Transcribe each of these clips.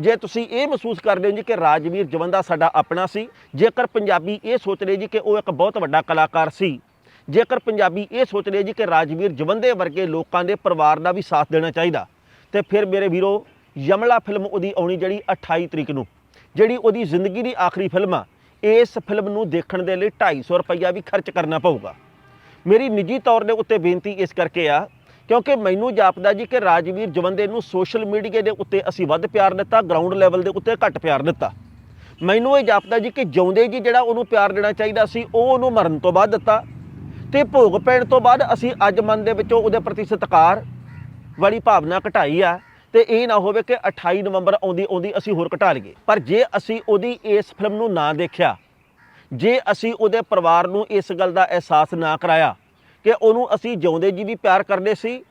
ਜੇ ਤੁਸੀਂ ਇਹ ਮਹਿਸੂਸ ਕਰਦੇ ਹੋ ਜੀ ਕਿ ਰਾਜਵੀਰ ਜਵੰਦਾ ਸਾਡਾ ਆਪਣਾ ਸੀ, ਜੇਕਰ ਪੰਜਾਬੀ ਇਹ ਸੋਚ ਰਹੇ ਜੀ ਕਿ ਉਹ ਇੱਕ ਬਹੁਤ ਵੱਡਾ ਕਲਾਕਾਰ ਸੀ, ਜੇਕਰ ਪੰਜਾਬੀ ਇਹ ਸੋਚ ਰਹੇ ਜੀ ਕਿ ਰਾਜਵੀਰ ਜਵੰਦੇ ਵਰਗੇ ਲੋਕਾਂ ਦੇ ਪਰਿਵਾਰ ਦਾ ਵੀ ਸਾਥ ਦੇਣਾ ਚਾਹੀਦਾ, ਤੇ ਫਿਰ ਮੇਰੇ ਵੀਰੋ, ਯਮਲਾ ਫਿਲਮ ਉਹਦੀ ਆਉਣੀ ਜਿਹੜੀ 28 ਤਰੀਕ ਨੂੰ, ਜਿਹੜੀ ਉਹਦੀ ਜ਼ਿੰਦਗੀ ਦੀ ਆਖਰੀ ਫਿਲਮ ਆ, ਇਸ ਫਿਲਮ ਨੂੰ ਦੇਖਣ ਦੇ ਲਈ 250 ਰੁਪਈਆ ਵੀ ਖਰਚ ਕਰਨਾ ਪਊਗਾ। ਮੇਰੀ ਨਿੱਜੀ ਤੌਰ ਦੇ ਉੱਤੇ ਬੇਨਤੀ ਇਸ ਕਰਕੇ ਆ ਕਿਉਂਕਿ ਮੈਨੂੰ ਜਾਪਦਾ ਜੀ ਕਿ ਰਾਜਵੀਰ ਜਵੰਦੇ ਨੂੰ ਸੋਸ਼ਲ ਮੀਡੀਆ ਦੇ ਉੱਤੇ ਅਸੀਂ ਵੱਧ ਪਿਆਰ ਦਿੱਤਾ ਗਰਾਊਂਡ ਲੈਵਲ ਦੇ ਉੱਤੇ ਘੱਟ ਪਿਆਰ ਦਿੱਤਾ। ਮੈਨੂੰ ਇਹ ਜਾਪਦਾ ਜੀ ਕਿ ਜਿਉਂਦੇ ਜੀ ਜਿਹੜਾ ਉਹਨੂੰ ਪਿਆਰ ਦੇਣਾ ਚਾਹੀਦਾ ਸੀ, ਉਹ ਉਹਨੂੰ ਮਰਨ ਤੋਂ ਬਾਅਦ ਦਿੱਤਾ। ਤੇ ਭੋਗ ਪੈਣ ਤੋਂ ਬਾਅਦ ਅਸੀਂ ਅੱਜ ਮਨ ਦੇ ਵਿੱਚੋਂ ਉਹਦੇ ਪ੍ਰਤੀ ਸਤਿਕਾਰ ਵਾਲੀ ਭਾਵਨਾ ਘਟਾਈ ਆ। ਤੇ ਇਹ ਨਾ ਹੋਵੇ ਕਿ 28 ਨਵੰਬਰ ਆਉਂਦੀ ਆਉਂਦੀ ਅਸੀਂ ਹੋਰ ਘਟਾ ਲਈਏ। ਪਰ ਜੇ ਅਸੀਂ ਉਹਦੀ ਇਸ ਫਿਲਮ ਨੂੰ ਨਾ ਦੇਖਿਆ, ਜੇ ਅਸੀਂ ਉਹਦੇ ਪਰਿਵਾਰ ਨੂੰ ਇਸ ਗੱਲ ਦਾ ਅਹਿਸਾਸ ਨਾ ਕਰਾਇਆ ਕਿ ਉਹਨੂੰ ਅਸੀਂ ਜਿਉਂਦੇ ਜੀ ਵੀ ਪਿਆਰ ਕਰਦੇ ਸੀ।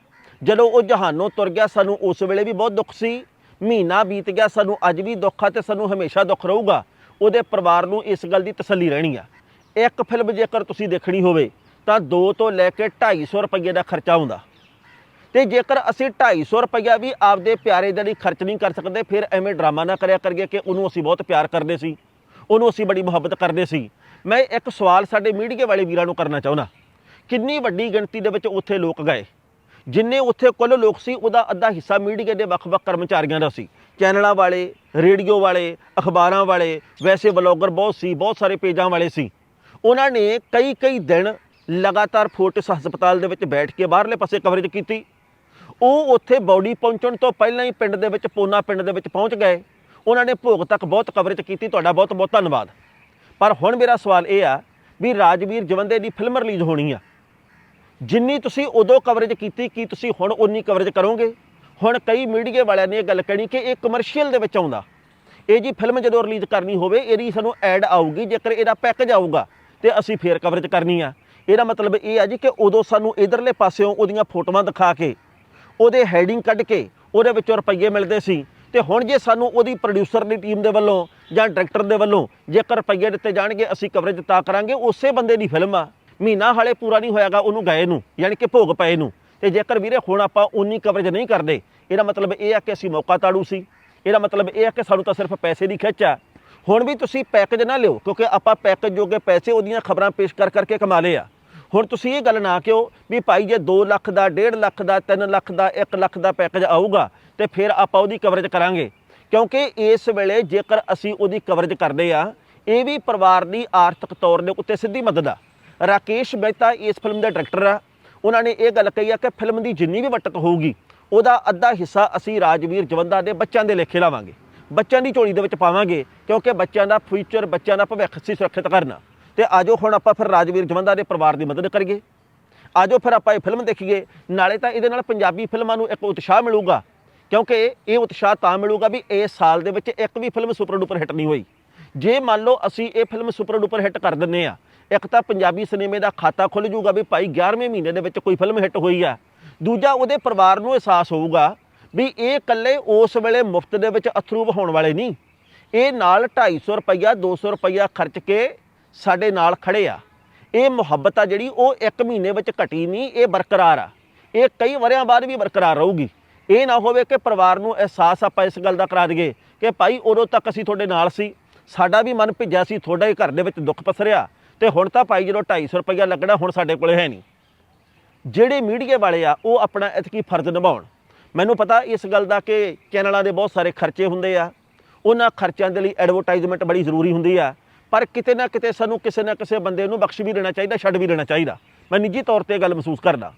ਜਦੋਂ ਉਹ ਜਹਾਨੋਂ ਤੁਰ ਗਿਆ, ਸਾਨੂੰ ਉਸ ਵੇਲੇ ਵੀ ਬਹੁਤ ਦੁੱਖ ਸੀ। ਮਹੀਨਾ ਬੀਤ ਗਿਆ, ਸਾਨੂੰ ਅੱਜ ਵੀ ਦੁੱਖ ਆ ਤੇ ਸਾਨੂੰ ਹਮੇਸ਼ਾ ਦੁੱਖ ਰਹੂਗਾ। ਉਹਦੇ ਪਰਿਵਾਰ ਨੂੰ ਇਸ ਗੱਲ ਦੀ ਤਸੱਲੀ ਰਹਿਣੀ ਆ। ਇੱਕ ਫਿਲਮ ਜੇਕਰ ਤੁਸੀਂ ਦੇਖਣੀ ਹੋਵੇ, ਤਾਂ 2 ਤੋਂ ਲੈ ਕੇ 250 ਰੁਪਏ ਦਾ ਖਰਚਾ ਆਉਂਦਾ। ਤੇ ਜੇਕਰ ਅਸੀਂ 250 ਰੁਪਇਆ ਵੀ ਆਪਦੇ ਪਿਆਰੇ ਦੇ ਲਈ ਖਰਚ ਨਹੀਂ ਕਰ ਸਕਦੇ, ਫਿਰ ਐਵੇਂ ਡਰਾਮਾ ਨਾ ਕਰਿਆ ਕਰੀਏ ਕਿ ਉਹਨੂੰ ਅਸੀਂ ਬਹੁਤ ਪਿਆਰ ਕਰਦੇ ਸੀ। ਉਹਨੂੰ ਅਸੀਂ ਬੜੀ ਮੁਹੱਬਤ ਕਰਦੇ ਸੀ। ਮੈਂ ਇੱਕ ਸਵਾਲ ਸਾਡੇ ਮੀਡੀਆ ਵਾਲੇ ਵੀਰਾਂ ਨੂੰ ਕਰਨਾ ਚਾਹੁੰਦਾ। ਕਿੰਨੀ ਵੱਡੀ ਗਿਣਤੀ ਦੇ ਵਿੱਚ ਉੱਥੇ ਲੋਕ ਗਏ। ਜਿੰਨੇ ਉੱਥੇ ਕੁੱਲ ਲੋਕ ਸੀ, ਉਹਦਾ ਅੱਧਾ ਹਿੱਸਾ ਮੀਡੀਆ ਦੇ ਵੱਖ-ਵੱਖ ਕਰਮਚਾਰੀਆਂ ਦਾ ਸੀ। ਚੈਨਲਾਂ ਵਾਲੇ, ਰੇਡੀਓ ਵਾਲੇ, ਅਖਬਾਰਾਂ ਵਾਲੇ, ਵੈਸੇ ਬਲੌਗਰ ਬਹੁਤ ਸੀ, ਬਹੁਤ ਸਾਰੇ ਪੇਜਾਂ ਵਾਲੇ ਸੀ। ਉਹਨਾਂ ਨੇ ਕਈ ਕਈ ਦਿਨ ਲਗਾਤਾਰ ਫੋਰਟਿਸ ਹਸਪਤਾਲ ਦੇ ਵਿੱਚ ਬੈਠ ਕੇ ਬਾਹਰਲੇ ਪਾਸੇ ਕਵਰੇਜ ਕੀਤੀ। ਉਹ ਉੱਥੇ ਬੌਡੀ ਪਹੁੰਚਣ ਤੋਂ ਪਹਿਲਾਂ ਹੀ ਪਿੰਡ ਦੇ ਵਿੱਚ, ਪੋਨਾ ਪਿੰਡ ਦੇ ਵਿੱਚ ਪਹੁੰਚ ਗਏ। ਉਹਨਾਂ ਨੇ ਭੋਗ ਤੱਕ ਬਹੁਤ ਕਵਰੇਜ ਕੀਤੀ। ਤੁਹਾਡਾ ਬਹੁਤ ਬਹੁਤ ਧੰਨਵਾਦ। ਪਰ ਹੁਣ ਮੇਰਾ ਸਵਾਲ ਇਹ ਆ ਵੀ ਰਾਜਵੀਰ ਜਵੰਦੇ ਦੀ ਫਿਲਮ ਰਿਲੀਜ਼ ਹੋਣੀ ਆ। ਜਿੰਨੀ ਤੁਸੀਂ ਉਦੋਂ ਕਵਰੇਜ ਕੀਤੀ, ਕੀ ਤੁਸੀਂ ਹੁਣ ਉਨੀ ਕਵਰੇਜ ਕਰੋਗੇ? ਹੁਣ ਕਈ ਮੀਡੀਆ ਵਾਲਿਆਂ ਨੇ ਇਹ ਗੱਲ ਕਹਿਣੀ ਕਿ ਇਹ ਕਮਰਸ਼ੀਅਲ ਦੇ ਵਿੱਚ ਆਉਂਦਾ। ਇਹ ਜੀ ਫਿਲਮ ਜਦੋਂ ਰਿਲੀਜ਼ ਕਰਨੀ ਹੋਵੇ, ਇਹਦੀ ਸਾਨੂੰ ਐਡ ਆਊਗੀ, ਜੇਕਰ ਇਹਦਾ ਪੈਕੇਜ ਆਊਗਾ, ਤੇ ਅਸੀਂ ਫੇਰ ਕਵਰੇਜ ਕਰਨੀ ਆ। ਇਹਦਾ ਮਤਲਬ ਇਹ ਆ ਜੀ ਕਿ ਉਦੋਂ ਸਾਨੂੰ ਇਧਰਲੇ ਪਾਸਿਓਂ ਉਹਦੀਆਂ ਫੋਟੋਆਂ ਦਿਖਾ ਕੇ, ਉਹਦੇ ਹੈਡਿੰਗ ਕੱਢ ਕੇ, ਉਹਦੇ ਵਿੱਚੋਂ ਰੁਪਈਏ ਮਿਲਦੇ ਸੀ। ਤੇ ਹੁਣ ਜੇ ਸਾਨੂੰ ਉਹਦੀ ਪ੍ਰੋਡਿਊਸਰ ਦੀ ਟੀਮ ਦੇ ਵੱਲੋਂ ਜਾਂ ਡਾਇਰੈਕਟਰ ਦੇ ਵੱਲੋਂ ਜੇਕਰ ਰੁਪਈਏ ਦਿੱਤੇ ਜਾਣਗੇ, ਅਸੀਂ ਕਵਰੇਜ ਤਾਂ ਕਰਾਂਗੇ, ਉਸੇ ਬੰਦੇ ਦੀ ਫਿਲਮ ਆ। ਮਹੀਨਾ ਹਾਲੇ ਪੂਰਾ ਨਹੀਂ ਹੋਇਆਗਾ ਉਹਨੂੰ ਗਏ ਨੂੰ, ਯਾਨੀ ਕਿ ਭੋਗ ਪਏ ਨੂੰ। ਤੇ ਜੇਕਰ ਵੀਰੇ ਹੁਣ ਆਪਾਂ ਉਨੀ ਕਵਰੇਜ ਨਹੀਂ ਕਰਦੇ, ਇਹਦਾ ਮਤਲਬ ਇਹ ਆ ਕਿ ਅਸੀਂ ਮੌਕਾ ਤਾੜੂ ਸੀ। ਇਹਦਾ ਮਤਲਬ ਇਹ ਆ ਕਿ ਸਾਨੂੰ ਤਾਂ ਸਿਰਫ ਪੈਸੇ ਦੀ ਖਿੱਚ ਆ। ਹੁਣ ਵੀ ਤੁਸੀਂ ਪੈਕੇਜ ਨਾ ਲਿਓ, ਕਿਉਂਕਿ ਆਪਾਂ ਪੈਕੇਜ ਜੋਗੇ ਪੈਸੇ ਉਹਦੀਆਂ ਖਬਰਾਂ ਪੇਸ਼ ਕਰ ਕਰਕੇ ਕਮਾ ਲਏ ਆ। ਹੁਣ ਤੁਸੀਂ ਇਹ ਗੱਲ ਨਾ ਕਿਉ ਵੀ ਭਾਈ ਜੇ 2 ਲੱਖ ਦਾ 1.5 ਲੱਖ ਦਾ 3 ਲੱਖ ਦਾ 1 ਲੱਖ ਦਾ ਪੈਕੇਜ ਆਊਗਾ, ਤੇ ਫਿਰ ਆਪਾਂ ਉਹਦੀ ਕਵਰੇਜ ਕਰਾਂਗੇ। ਕਿਉਂਕਿ ਇਸ ਵੇਲੇ ਜੇਕਰ ਅਸੀਂ ਉਹਦੀ ਕਵਰੇਜ ਕਰਦੇ ਆ, ਇਹ ਵੀ ਪਰਿਵਾਰ ਦੀ ਆਰਥਿਕ ਤੌਰ ਦੇ ਉੱਤੇ ਸਿੱਧੀ ਮਦਦ ਆ। ਰਾਕੇਸ਼ ਮਹਿਤਾ ਇਸ ਫਿਲਮ ਦੇ ਡਾਇਰੈਕਟਰ ਆ। ਉਹਨਾਂ ਨੇ ਇਹ ਗੱਲ ਕਹੀ ਆ ਕਿ ਫਿਲਮ ਦੀ ਜਿੰਨੀ ਵੀ ਬਚਤ ਹੋਊਗੀ, ਉਹਦਾ ਅੱਧਾ ਹਿੱਸਾ ਅਸੀਂ ਰਾਜਵੀਰ ਜਵੰਦਾ ਦੇ ਬੱਚਿਆਂ ਦੇ ਲੇਖੇ ਲਾਵਾਂਗੇ। ਬੱਚਿਆਂ ਦੀ ਝੋਲੀ ਦੇ ਵਿੱਚ ਪਾਵਾਂਗੇ, ਕਿਉਂਕਿ ਬੱਚਿਆਂ ਦਾ ਫਿਊਚਰ ਬੱਚਿਆਂ ਦਾ ਭਵਿੱਖ ਸੀ ਸੁਰੱਖਿਅਤ ਕਰਨਾ। ਤੇ ਆਜੋ ਹੁਣ ਆਪਾਂ ਫਿਰ ਰਾਜਵੀਰ ਜਵੰਦਾ ਦੇ ਪਰਿਵਾਰ ਦੀ ਮਦਦ ਕਰੀਏ। ਆਜੋ ਫਿਰ ਆਪਾਂ ਇਹ ਫਿਲਮ ਦੇਖੀਏ। ਨਾਲੇ ਤਾਂ ਇਹਦੇ ਨਾਲ ਪੰਜਾਬੀ ਫਿਲਮਾਂ ਨੂੰ ਇੱਕ ਉਤਸ਼ਾਹ ਮਿਲੂਗਾ, ਕਿਉਂਕਿ ਇਹ ਉਤਸ਼ਾਹ ਤਾਂ ਮਿਲੂਗਾ ਵੀ ਇਸ ਸਾਲ ਦੇ ਵਿੱਚ ਇੱਕ ਵੀ ਫਿਲਮ ਸੁਪਰ ਡੂਪਰ ਹਿੱਟ ਨਹੀਂ ਹੋਈ। ਜੇ ਮੰਨ ਲਓ ਅਸੀਂ ਇਹ ਫਿਲਮ ਸੁਪਰ ਡੂਪਰ ਹਿੱਟ ਕਰ ਦਿੰਨੇ ਆ ਇੱਕ ਤਾਂ ਪੰਜਾਬੀ ਸਿਨੇਮੇ ਦਾ ਖਾਤਾ ਖੁੱਲ ਜਾਊਗਾ ਵੀ ਭਾਈ 11ਵੇਂ ਮਹੀਨੇ ਦੇ ਵਿੱਚ ਕੋਈ ਫਿਲਮ ਹਿੱਟ ਹੋਈ ਆ। ਦੂਜਾ ਉਹਦੇ ਪਰਿਵਾਰ ਨੂੰ ਅਹਿਸਾਸ ਹੋਊਗਾ ਵੀ ਇਹ ਇਕੱਲੇ ਉਸ ਵੇਲੇ ਮੁਫਤ ਦੇ ਵਿੱਚ ਅਥਰੂ ਵਹਾਉਣ ਵਾਲੇ ਨਹੀਂ। ਇਹ ਨਾਲ 250 ਰੁਪਈਆ 200 ਰੁਪਈਆ ਖਰਚ ਕੇ ਸਾਡੇ ਨਾਲ ਖੜੇ ਆ। ਇਹ ਮੁਹੱਬਤ ਆ ਜਿਹੜੀ ਉਹ ਇੱਕ ਮਹੀਨੇ ਵਿੱਚ ਘਟੀ ਨਹੀਂ, ਇਹ ਬਰਕਰਾਰ ਆ। ਇਹ ਕਈ ਵਰਿਆਂ ਬਾਅਦ ਵੀ ਬਰਕਰਾਰ ਰਹੂਗੀ। ਇਹ ਨਾ ਹੋਵੇ ਕਿ ਪਰਿਵਾਰ ਨੂੰ ਅਹਿਸਾਸ ਆਪਾਂ ਇਸ ਗੱਲ ਦਾ ਕਰਾ ਦਈਏ ਕਿ ਭਾਈ ਉਦੋਂ ਤੱਕ ਅਸੀਂ ਤੁਹਾਡੇ ਨਾਲ ਸੀ, ਸਾਡਾ ਵੀ ਮਨ ਭਿੱਜਿਆ ਸੀ, ਤੁਹਾਡਾ ਹੀ ਘਰ ਦੇ ਵਿੱਚ ਦੁੱਖ ਪਸਰਿਆ। ਤੇ ਹੁਣ ਤਾਂ ਭਾਈ ਜਦੋਂ 250 ਰੁਪਈਆ ਲੱਗਣਾ, ਹੁਣ ਸਾਡੇ ਕੋਲੇ ਹੈ ਨਹੀਂ। ਜਿਹੜੇ ਮੀਡੀਆ ਵਾਲੇ ਆ, ਉਹ ਆਪਣਾ ਇਤਕੀ ਫਰਜ਼ ਨਿਭਾਉਣ। ਮੈਨੂੰ ਪਤਾ ਇਸ ਗੱਲ ਦਾ ਕਿ ਚੈਨਲਾਂ ਦੇ ਬਹੁਤ ਸਾਰੇ ਖਰਚੇ ਹੁੰਦੇ ਆ। ਉਹਨਾਂ ਖਰਚਿਆਂ ਦੇ ਲਈ ਐਡਵਰਟਾਈਜ਼ਮੈਂਟ ਬੜੀ ਜ਼ਰੂਰੀ ਹੁੰਦੀ ਆ। ਪਰ ਕਿਤੇ ਨਾ ਕਿਤੇ ਸਾਨੂੰ ਕਿਸੇ ਨਾ ਕਿਸੇ ਬੰਦੇ ਨੂੰ ਬਖਸ਼ ਵੀ ਦੇਣਾ ਚਾਹੀਦਾ, ਛੱਡ ਵੀ ਦੇਣਾ ਚਾਹੀਦਾ। ਮੈਂ ਨਿੱਜੀ ਤੌਰ ਤੇ ਗੱਲ ਮਹਿਸੂਸ ਕਰਦਾ।